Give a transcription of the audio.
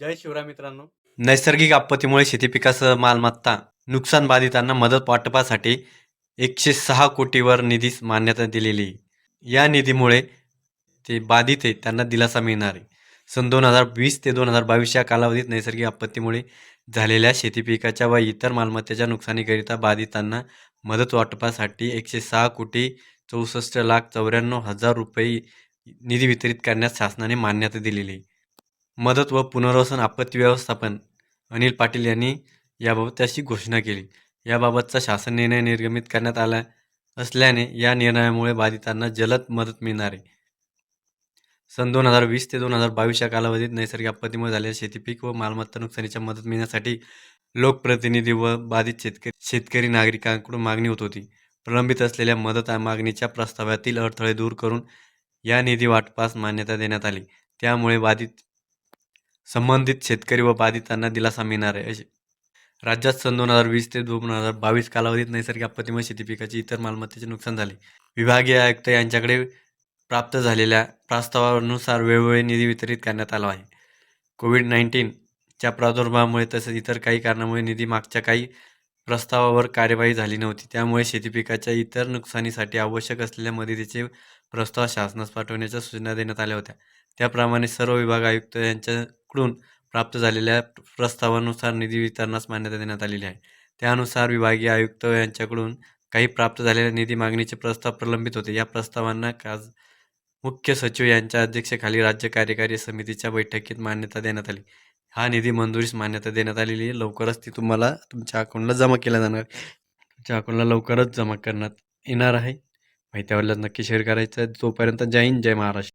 जय शिवराय मित्रांनो. नैसर्गिक आपत्तीमुळे शेती पिकासह मालमत्ता नुकसान बाधितांना मदत वाटपासाठी एकशे सहा कोटीवर निधीस मान्यता दिलेली. या निधीमुळे ते बाधित आहे त्यांना दिलासा मिळणार आहे. सन दोन हजार वीस ते दोन हजार बावीस या कालावधीत नैसर्गिक आपत्तीमुळे झालेल्या शेती पिकाच्या व इतर मालमत्तेच्या नुकसानीकरिता बाधितांना मदत वाटपासाठी एकशे सहा कोटी चौसष्ट लाख चौऱ्याण्णव हजार रुपये निधी वितरित करण्यास शासनाने मान्यता दिलेली. आहे मदत व पुनर्वसन आपत्ती व्यवस्थापन अनिल पाटील यांनी याबाबत अशी घोषणा केली. याबाबतचा शासन निर्णय निर्गमित करण्यात आला असल्याने या निर्णयामुळे बाधितांना जलद मदत मिळणार आहे. सन दोन हजार वीस ते दोन हजार बावीसच्या कालावधीत नैसर्गिक आपत्तीमुळे झालेल्या शेतीपीक व मालमत्ता नुकसानीच्या मदत मिळण्यासाठी लोकप्रतिनिधी व बाधित शेतकरी शेतकरी नागरिकांकडून मागणी होत होती. प्रलंबित असलेल्या मदत मागणीच्या प्रस्तावातील अडथळे दूर करून या निधी वाटपास मान्यता देण्यात आली. त्यामुळे बाधित संबंधित शेतकरी व बाधितांना दिलासा मिळणार आहे. असे राज्यात सन दोन हजार वीस ते दोन हजार बावीस कालावधीत नैसर्गिक आपत्तीमुळे शेती पिकाची इतर मालमत्तेचे नुकसान झाले. विभागीय आयुक्त यांच्याकडे प्राप्त झालेल्या प्रस्तावानुसार वेळोवेळी निधी वितरित करण्यात आला आहे. कोविड नाईन्टीनच्या प्रादुर्भावामुळे तसेच इतर काही कारणामुळे निधी मागच्या काही प्रस्तावावर कार्यवाही झाली नव्हती. त्यामुळे शेती पिकाच्या इतर नुकसानीसाठी आवश्यक असलेल्या मदतीचे प्रस्ताव शासनास पाठवण्याच्या सूचना देण्यात आल्या होत्या. त्याप्रमाणे सर्व विभाग आयुक्त यांच्या कडून प्राप्त झालेल्या प्रस्तावानुसार निधी वितरणास मान्यता देण्यात आलेली आहे. त्यानुसार विभागीय आयुक्त यांच्याकडून काही प्राप्त झालेल्या निधी मागणीचे प्रस्ताव प्रलंबित होते. या प्रस्तावांना काज मुख्य सचिव यांच्या अध्यक्षतेखाली राज्य कार्यकारी समितीच्या बैठकीत मान्यता देण्यात आली. हा निधी मंजुरीस मान्यता देण्यात आलेली आहे. लवकरच ती तुम्हाला तुमच्या अकाउंटला जमा केला जाणार. तुमच्या अकाउंटला लवकरच जमा करण्यात येणार आहे. माहिती आवडल्यास नक्की शेअर करायचं तोपर्यंत जय हिंद जय महाराष्ट्र.